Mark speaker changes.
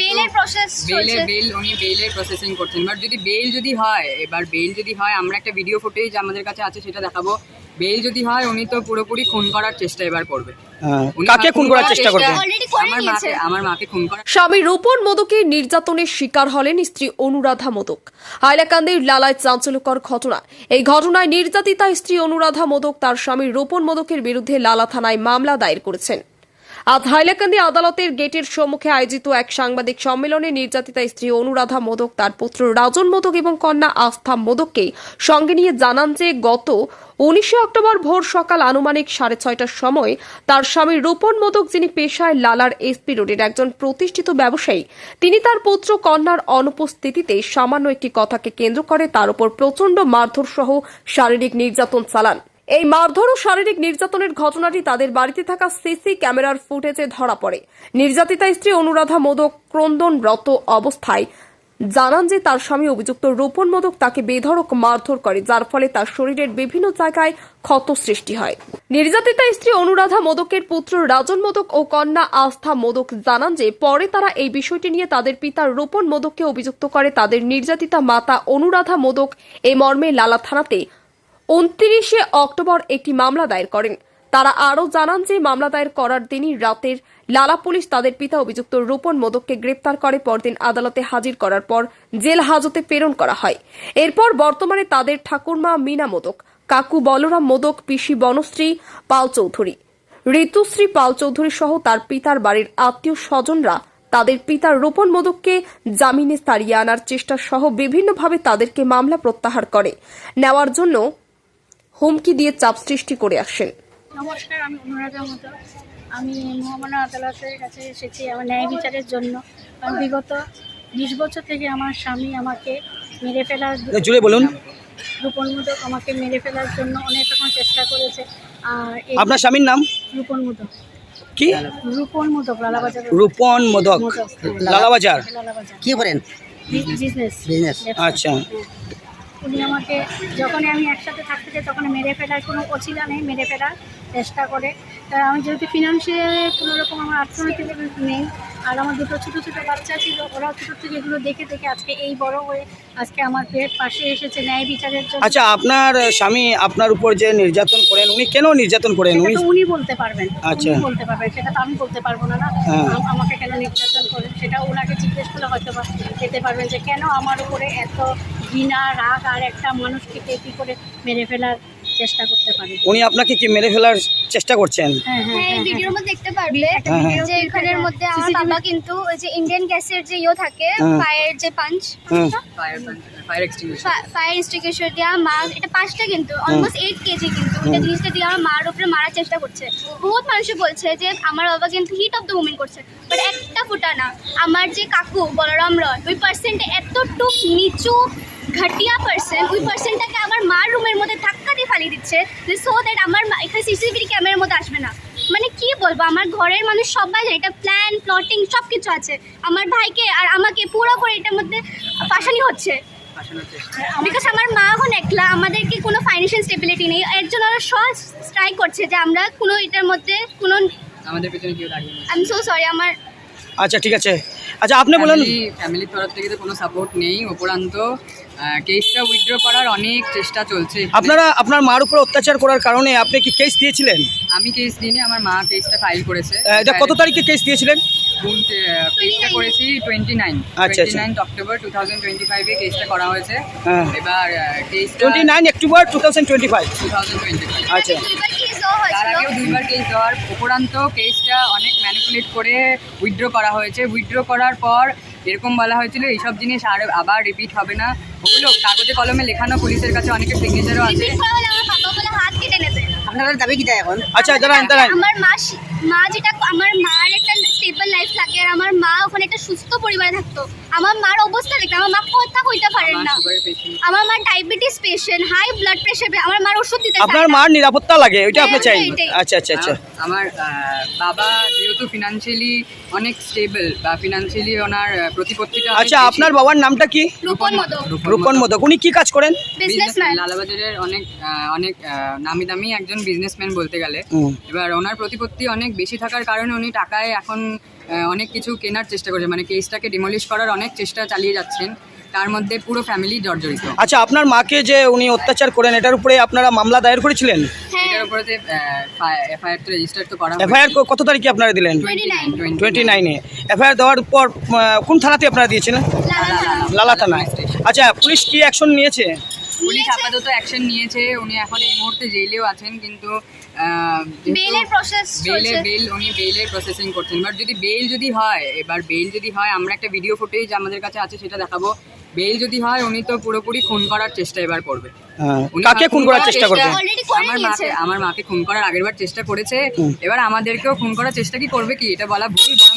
Speaker 1: বেলের প্রসেস
Speaker 2: বেলের বেল উনি বেলের প্রসেসিং করছেন। এবার যদি বেল যদি হয় এবার বেল যদি হয় আমরা একটা ভিডিও ফুটেজ আমাদের কাছে আছে সেটা দেখাবো। বেল যদি হয় উনি তো পুরোপুরি খুন করার চেষ্টা এবার করবে।
Speaker 3: হ্যাঁ, কাকে খুন করার চেষ্টা করবে
Speaker 2: আমার মাকে আমার মাকে খুন করার
Speaker 4: স্বামী রূপন মোদকের নির্যাতনের শিকার হলেন স্ত্রী অনুরাধা মোদক। হাইলাকান্দির লালায় চাঞ্চল্যকর ঘটনা। এই ঘটনায় নির্যাতিতা স্ত্রী অনুরাধা মোদক তার স্বামী রূপন মোদকের বিরুদ্ধে লালা থানায় মামলা দায়ের করেছেন। আজ হাইলাকান্দি আদালতের গেটের সম্মুখে আয়োজিত এক সাংবাদিক সম্মেলনে নির্যাতিতা স্ত্রী অনুরাধা মোদক, তার পুত্র রাজন মোদক এবং কন্যা আস্থা মোদককে সঙ্গে নিয়ে জানান যে গত উনিশে অক্টোবর ভোর সকাল আনুমানিক সাড়ে ছয়টার সময় তার স্বামী রূপন মোদক, যিনি পেশায় লালার এসপি রোডের একজন প্রতিষ্ঠিত ব্যবসায়ী, তিনি তার পুত্র কন্যার অনুপস্থিতিতে সামান্য একটি কথাকে কেন্দ্র করে তার উপর প্রচণ্ড মারধর সহ শারীরিক নির্যাতন চালান। এই মারধর ও শারীরিক নির্যাতনের ঘটনাটি তাদের বাড়িতে থাকা সিসি ক্যামেরার ফুটেজে ধরা পড়ে। নির্যাতিতা স্ত্রী অনুরাধা মোদক ক্রন্দনরত অবস্থায়। জানান যে তার স্বামী অভিযুক্ত রূপন মোদক তাকে বেধড়ক মারধর করে, যার ফলে তার শরীরের বিভিন্ন জায়গায় ক্ষত সৃষ্টি হয়। নির্যাতিতা স্ত্রী অনুরাধা মোদকের পুত্র রাজন মোদক ও কন্যা আস্থা মোদক জানান যে পরে তারা এই বিষয়টি নিয়ে তাদের পিতা রূপন মোদককে অভিযুক্ত করে। তাদের নির্যাতিতা মাতা অনুরাধা মোদক এই মর্মে লালা থানাতে উনত্রিশে অক্টোবর একটি মামলা দায়ের করেন। তারা আরও জানান যে মামলা দায়ের করার দিনই রাতের লালা পুলিশ তাদের পিতা অভিযুক্ত রূপন মোদককে গ্রেপ্তার করে পরদিন আদালতে হাজির করার পর জেল হাজতে প্রেরণ করা হয়। এরপর বর্তমানে তাদের ঠাকুরমা মিনা মোদক, কাকু বলরাম মোদক, পিসি বনশ্রী, পাল চৌধুরী। ঋতুশ্রী পাল চৌধুরী সহ তার পিতার বাড়ির আত্মীয় স্বজনরা তাদের পিতা রোপণ মোদককে জামিনে তাড়িয়ে আনার চেষ্টা সহ বিভিন্নভাবে তাদেরকে মামলা প্রত্যাহার করে। নেওয়ার জন্য হুমকি দিয়ে চাপ সৃষ্টি করে আসেন।
Speaker 5: নমস্কার আমি অনুরাধা মতো আমি মহামান্য আদালতের কাছে এসেছি আমার ন্যায় বিচারের জন্য। কারণ বিগত বিশ বছর থেকে আমার স্বামী আমাকে মেরে ফেলার
Speaker 3: জুড়ে বলুন।
Speaker 5: রূপন মুদক আমাকে মেরে ফেলার জন্য অনেক রকম চেষ্টা করেছে। আর এই
Speaker 3: আপনার স্বামীর নাম?
Speaker 5: রূপন মুদক।
Speaker 3: কি?
Speaker 5: রূপন মুদক লালাবাজার।
Speaker 3: রূপন মোদক লালাবাজার।
Speaker 5: লালাবাজার।
Speaker 6: কি করেন
Speaker 5: বিজনেস
Speaker 3: আচ্ছা।
Speaker 5: উনি আমাকে যখনই আমি একসাথে থাকতে চাই তখন মেরে ফেলার কোনো অছিলা নেই, মেরে ফেলার চেষ্টা করে। আমি যেহেতু ফিনান্সিয়াল কোনোরকম আমার অর্থনৈতিক নেই আর আমার দুটো ছোটো ছোটো বাচ্চা ছিল ওরা ছোটো থেকে এগুলো দেখে দেখে আজকে এই বড় হয়ে আজকে আমার পেট পাশে এসেছে ন্যায় বিচারের জন্য
Speaker 3: আচ্ছা আপনার স্বামী আপনার উপর যে নির্যাতন করেন উনি কেন নির্যাতন করেন উনি
Speaker 5: উনি বলতে পারবেন
Speaker 3: আচ্ছা।
Speaker 5: উনি বলতে পারবেন সেটা তো আমি বলতে পারব না না
Speaker 3: হ্যাঁ।
Speaker 5: আম- আমাকে কেন নির্যাতন করেন সেটা ওনাকে জিজ্ঞেস করলে হয়তো যেতে পারবেন যে কেন আমার উপরে এত ঘৃণা রাগ আর একটা মানুষকে কী করে মেরে ফেলার চেষ্টা করতে পারে।
Speaker 3: উনি আপনাকে কি মেরে ফেলার চেষ্টা করছেন?
Speaker 5: হ্যাঁ হ্যাঁ
Speaker 1: হ্যাঁ এই
Speaker 5: হ্যাঁ,
Speaker 1: ভিডিওর মধ্যে দেখতে
Speaker 3: হ্যাঁ, হ্যাঁ।
Speaker 1: যে এখানের মধ্যে আমার বাবা কিন্তু ওই যে ইন্ডিয়ান গ্যাসের যে ইয়ে থাকে
Speaker 3: হ্যাঁ।
Speaker 1: ফায়ার যে punch.
Speaker 2: Fire fire extinguisher
Speaker 1: fire দিয়া মা এটা পাঁচটা কিন্তু অলমোস্ট এইট কেজি কিন্তু ওইটা জিনিসটা দিয়ে আমার মার উপরে মারার চেষ্টা করছে। বহুত মানুষই বলছে যে আমার বাবা কিন্তু হিট অফ দ্য মুভমেন্ট করছে। বাট একটা ফুটা না আমার যে কাকু বলরাম রয় ওই পার্সেন্টে এতটুক নিচু ঘটিয়া পার্সেন্ট ওই পার্সেন্টটাকে আমার মার রুমের মধ্যে ধাক্কা দিয়ে ফালিয়ে দিচ্ছে যে সো দ্যাট আমার মা- এখানে সিসিটিভি ক্যামেরার মধ্যে আসবে না। মানে কি বলব আমার ঘরের মানুষ সবাই জানে এটা প্ল্যান প্লটিং সব কিছু আছে। আমার ভাইকে আর আমাকে পুরো করে এটার মধ্যে ফাঁসানি হচ্ছে। বিকজ আমার মা এখন একলা আমাদেরকে কোনো ফাইন্যান্সিয়াল স্টেবিলিটি নেই। এর জন্য ওরা সব স্ট্রাইক করছে যে আমরা কোনো এটার মধ্যে কোনো
Speaker 2: আমাদের পেছনে কেউ দাঁড়িয়ে নেই।
Speaker 1: আই এম সো সরি আমার
Speaker 3: আচ্ছা ঠিক আছে। আচ্ছা আপনি বলেন।
Speaker 2: ফ্যামিলির তরফ থেকে তো কোনো সাপোর্ট নেই উপরান্ত কেসটা উইথড্র করার অনেক চেষ্টা চলছে।
Speaker 3: আপনারা আপনার মার উপর অত্যাচার করার কারণে আপনি কি কেস দিয়েছিলেন?
Speaker 2: আমি কেস দিইনি আমার মা কেসটা ফাইল করেছে।
Speaker 3: এটা কত তারিখে কেস দিয়েছিলেন?
Speaker 2: কেসটা করেছি twenty nine twenty. Nine October two thousand twenty ফাইভে কেসটা করা হয়েছে।
Speaker 3: হ্যাঁ।
Speaker 2: এবার কেসটা
Speaker 3: twenty nine October two thousand twenty five
Speaker 2: two thousand twenty five
Speaker 3: আচ্ছা
Speaker 1: দুইবার
Speaker 2: তার আগেও দুইবার কেস দেওয়ার উপরান্ত কেসটা অনেক ম্যানিপুলেট করে উইথড্র করা হয়েছে। উইথড্র করার পর এরকম বলা হয়েছিল এইসব জিনিস আর আবার রিপিট হবে না। ওগুলো কাগজে কলমে লেখানো পুলিশের কাছে অনেকের সিগনেচারও আছে।
Speaker 6: আপনাদের দাবি কি এখন?
Speaker 3: আচ্ছা দাঁড়ান দাঁড়ান।
Speaker 1: আমার মা শি- মা যেটা আমার মার একটা স্টেবল লাইফ থাকে আর আমার মা ওখানে একটা সুস্থ পরিবারে থাকতো। আমার মার অবস্থা দেখতে আমার মা কথা কইতে পারেন না। আমার মা diabetes patient high blood pressure আমার মার ওষুধ দিতে চায়
Speaker 3: আপনার মার নিরাপত্তা লাগে ওইটা আপনি
Speaker 1: হ্যাঁ,
Speaker 3: চাই। আচ্ছা আচ্ছা আচ্ছা।
Speaker 2: আমার বাবা যেহেতু ফিনান্সিয়ালি অনেক স্টেবল বা ফিনান্সিয়ালি ওনার প্রতিপত্তিটা
Speaker 3: আচ্ছা আপনার বাবার নামটা কি?
Speaker 1: রূপন মতো
Speaker 3: রূপন মোদক। উনি কি কাজ করেন?
Speaker 1: বিজনেসম্যান
Speaker 2: লালাবাজারের অনেক অনেক আহ, নামি দামি একজন বিজনেসম্যান বলতে গেলে। এবার ওনার প্রতিপত্তি অনেক বেশি থাকার কারণে উনি টাকায় এখন অনেক কিছু কেনার চেষ্টা করছেন। মানে কেসটাকে ডিমলিশ করার অনেক চেষ্টা চালিয়ে যাচ্ছেন। তার মধ্যে পুরো ফ্যামিলি জর্জরিত।
Speaker 3: আচ্ছা আপনার মাকে যে উনি অত্যাচার করেন এটার উপরে আপনারা মামলা দায়ের করেছিলেন?
Speaker 1: হ্যাঁ।
Speaker 2: এটার উপরে যে এফআইআর তো রেজিস্টার তো করা
Speaker 3: এফআইআর কত তারিখে আপনারা দিলেন?
Speaker 1: 29
Speaker 3: টোয়েন্টি নাইনে এফআইআর দেওয়ার পর কোন থানাতে আপনারা দিয়েছিলেন? লালা থানায় আচ্ছা পুলিশ কি অ্যাকশন নিয়েছে?
Speaker 2: পুলিশ আপাতত অ্যাকশন নিয়েছে। উনি এখন এই মুহূর্তে জেলেও আছেন কিন্তু
Speaker 1: বেলের প্রসেস
Speaker 2: বেলে বেল উনি বেলের প্রসেসিং করছেন। এবার যদি বেল যদি হয় এবার বেল যদি হয় আমরা একটা ভিডিও ফুটেজ আমাদের কাছে আছে সেটা দেখাবো। বেল যদি হয় উনি তো পুরোপুরি খুন করার চেষ্টা এবার করবে।
Speaker 3: হ্যাঁ,
Speaker 2: উনি
Speaker 3: কাকে খুন করার চেষ্টা করবেন
Speaker 1: Already করে
Speaker 2: আমার। মাকে আমার মাকে খুন করার আগের বার চেষ্টা করেছে। এবার আমাদেরকেও খুন করার চেষ্টা কি করবে কি? এটা বলা ভুল বরং